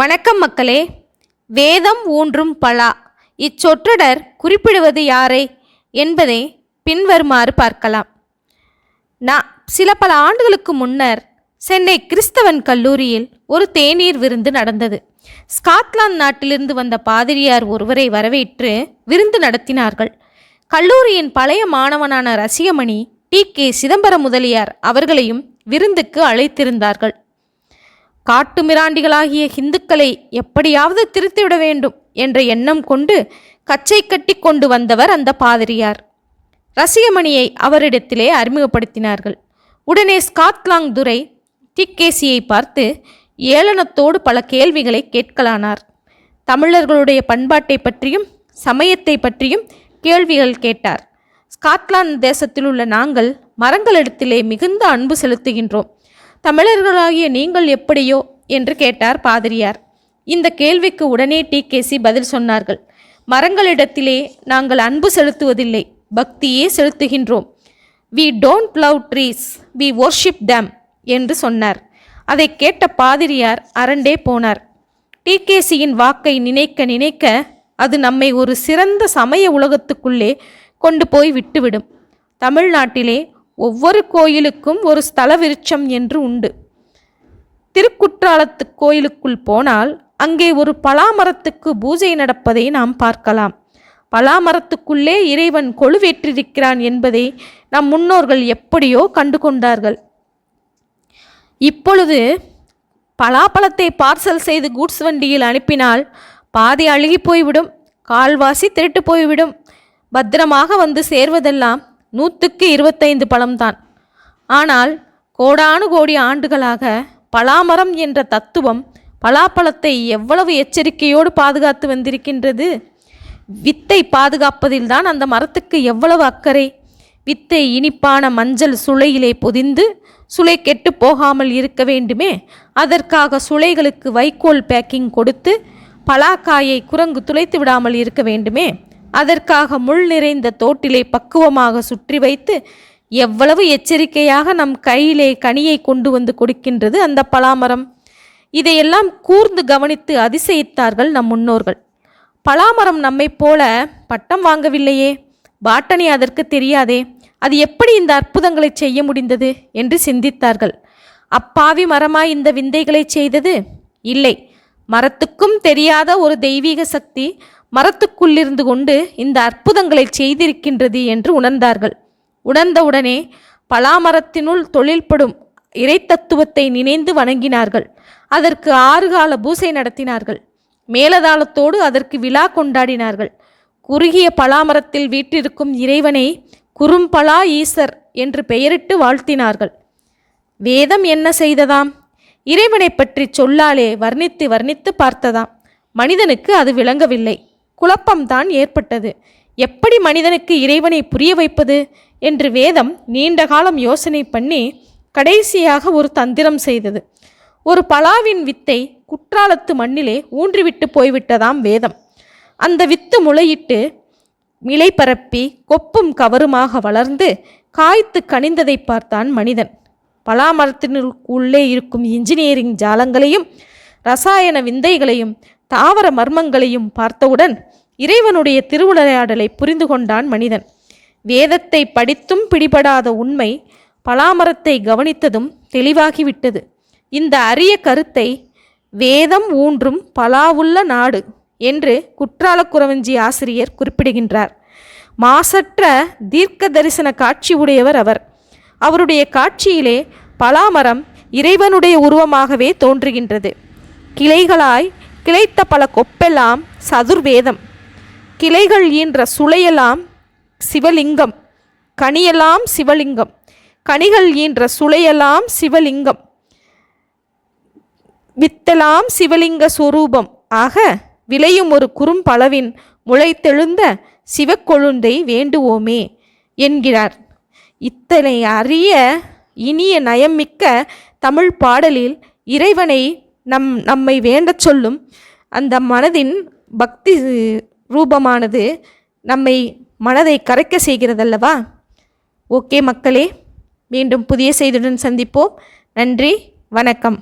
வணக்கம் மக்களே. வேதம் ஊன்றும் பலா. இச்சொற்றொடர் குறிப்பிடுவது யாரை என்பதை பின்வருமாறு பார்க்கலாம். நான் சில பல ஆண்டுகளுக்கு முன்னர் சென்னை கிறிஸ்தவன் கல்லூரியில் ஒரு தேநீர் விருந்து நடந்தது. ஸ்காட்லாந்து நாட்டிலிருந்து வந்த பாதிரியார் ஒருவரை வரவேற்று விருந்து நடத்தினார்கள். கல்லூரியின் பழைய மாணவனான ரசிகமணி டி கே சிதம்பரம் முதலியார் அவர்களையும் விருந்துக்கு அழைத்திருந்தார்கள். காட்டுமிராண்டிகளாகிய ஹிந்துக்களை எப்படியாவது திருத்திவிட வேண்டும் என்ற எண்ணம் கொண்டு கச்சை கட்டி கொண்டு வந்தவர் அந்த பாதிரியார். ரசிகமணியை அவரிடத்திலே அறிமுகப்படுத்தினார்கள். உடனே ஸ்காட்லாங் துரை திக்கேசியை பார்த்து ஏளனத்தோடு பல கேள்விகளை கேட்கலானார். தமிழர்களுடைய பண்பாட்டை பற்றியும் சமயத்தை பற்றியும் கேள்விகள் கேட்டார். ஸ்காட்லாந்து தேசத்தில் உள்ள நாங்கள் மரங்களிடத்திலே மிகுந்த அன்பு செலுத்துகின்றோம். தமிழர்களாகிய நீங்கள் எப்படியோ? என்று கேட்டார் பாதிரியார். இந்த கேள்விக்கு உடனே டிகேசி பதில் சொன்னார்கள். மரங்களிடத்திலே நாங்கள் அன்பு செலுத்துவதில்லை. பக்தியே செலுத்துகின்றோம். We don't love trees we worship them என்று சொன்னார். அதை கேட்ட பாதிரியார் அரண்டே போனார். டிகேசியின் வாக்கை நினைக்க நினைக்க அது நம்மை ஒரு சிறந்த சமய உலகத்துக்குள்ளே கொண்டு போய் விட்டுவிடும். தமிழ்நாட்டிலே ஒவ்வொரு கோயிலுக்கும் ஒரு ஸ்தல விருட்சம் என்று உண்டு. திருக்குற்றாலத்து கோயிலுக்குள் போனால் அங்கே ஒரு பலாமரத்துக்கு பூஜை நடப்பதை நாம் பார்க்கலாம். பலாமரத்துக்குள்ளே இறைவன் கொழுவேற்றிருக்கிறான் என்பதை நம் முன்னோர்கள் எப்படியோ கண்டு கொண்டார்கள் இப்பொழுது பலாப்பழத்தை பார்சல் செய்து கூட்ஸ் வண்டியில் அனுப்பினால் பாதி அழுகி போய்விடும் கால்வாசி திருட்டு போய்விடும். பத்திரமாக வந்து சேர்வதெல்லாம் நூற்றுக்கு இருபத்தைந்து பழம்தான். ஆனால் கோடானு கோடி ஆண்டுகளாக பலாமரம் என்ற தத்துவம் பலாப்பழத்தை எவ்வளவு எச்சரிக்கையோடு பாதுகாத்து வந்திருக்கின்றது? வித்தை பாதுகாப்பதில்தான் அந்த மரத்துக்கு எவ்வளவு அக்கறை? வித்தை இனிப்பான மஞ்சள் சுளையிலே பொதிந்து சுளை கெட்டு போகாமல் இருக்க வேண்டுமே? அதற்காக சுளைகளுக்கு வைக்கோல் பேக்கிங் கொடுத்து பலாக்காயை குரங்கு துளைத்து விடாமல் இருக்க வேண்டுமே? அதற்காக முள் நிறைந்த தோட்டிலை பக்குவமாக சுற்றி வைத்து எவ்வளவு எச்சரிக்கையாக நம் கையிலே கனியை கொண்டு வந்து கொடுக்கின்றது அந்த பலாமரம். இதையெல்லாம் கூர்ந்து கவனித்து அதிசயித்தார்கள் நம் முன்னோர்கள். பலாமரம் நம்மை போல பட்டம் வாங்கவில்லையே பாட்டனி அதற்கு தெரியாதே அது எப்படி இந்த அற்புதங்களை செய்ய முடிந்தது என்று சிந்தித்தார்கள். அப்பாவி மரமாய் இந்த விந்தைகளை செய்தது? இல்லை. மரத்துக்கும் தெரியாத ஒரு தெய்வீக சக்தி மரத்துக்குள்ளிருந்து கொண்டு இந்த அற்புதங்களை செய்திருக்கின்றது என்று உணர்ந்தார்கள். உணர்ந்தவுடனே பலாமரத்தினுள் தொழில்படும் இறைத்தத்துவத்தை நினைந்து வணங்கினார்கள். அதற்கு ஆறுகால பூசை நடத்தினார்கள். மேலதாளத்தோடு அதற்கு விழா கொண்டாடினார்கள். குறுகிய பலாமரத்தில் வீற்றிருக்கும் இறைவனை குறும்பலா ஈசர் என்று பெயரிட்டு வாழ்த்தினார்கள். வேதம் என்ன செய்ததாம்? இறைவனை பற்றி சொல்லாலே வர்ணித்து வர்ணித்து பார்த்ததாம். மனிதனுக்கு அது விளங்கவில்லை. குழப்பம்தான் ஏற்பட்டது. எப்படி மனிதனுக்கு இறைவனை புரிய வைப்பது? என்று வேதம் நீண்ட காலம் யோசனை பண்ணி கடைசியாக ஒரு தந்திரம் செய்தது. ஒரு பலாவின் வித்தை குற்றாலத்து மண்ணிலே ஊன்றிவிட்டு போய்விட்டதாம் வேதம். அந்த வித்து முளையிட்டு மிலை பரப்பி கொப்பும் கவருமாக வளர்ந்து காய்த்து கனிந்ததை பார்த்தான் மனிதன். பலாமரத்தினுள்ளே இருக்கும் இன்ஜினியரிங் ஜாலங்களையும் ரசாயன விந்தைகளையும் தாவர மர்மங்களையும் பார்த்தவுடன் இறைவனுடைய திருவுளையாடலை புரிந்து கொண்டான் மனிதன். வேதத்தை படித்தும் பிடிபடாத உண்மை பலாமரத்தை கவனித்ததும் தெளிவாகிவிட்டது. இந்த அரிய கருத்தை வேதம் ஊன்றும் பலாவுள்ள நாடு என்று குற்றாலக்குறவஞ்சி ஆசிரியர் குறிப்பிடுகின்றார். மாசற்ற தீர்க்க தரிசன காட்சி உடையவர் அவர். அவருடைய காட்சியிலே பலாமரம் இறைவனுடைய உருவமாகவே தோன்றுகின்றது. கிளைகளாய் கிளைத்த பல கொப்பெல்லாம் சதுர்வேதம். கிளைகள் ஈன்ற சுளையெல்லாம் சிவலிங்கம். கனியெல்லாம் சிவலிங்கம். கனிகள் ஈன்ற சுளையெல்லாம் சிவலிங்கம். வித்தலாம் சிவலிங்க சுரூபம். ஆக விளையும் ஒரு குறும்பளவின் முளைத்தெழுந்த சிவக்கொழுந்தை வேண்டுவோமே என்கிறார். இத்தனை அரிய இனிய நயம்மிக்க தமிழ் பாடலில் இறைவனை நம் நம்மை வேண்டச் சொல்லும் அந்த மனதின் பக்தி ரூபமானது நம்மை மனதை கரைக்க செய்கிறதல்லவா? ஓகே மக்களே மீண்டும் புதிய செய்தியுடன் சந்திப்போம். நன்றி வணக்கம்.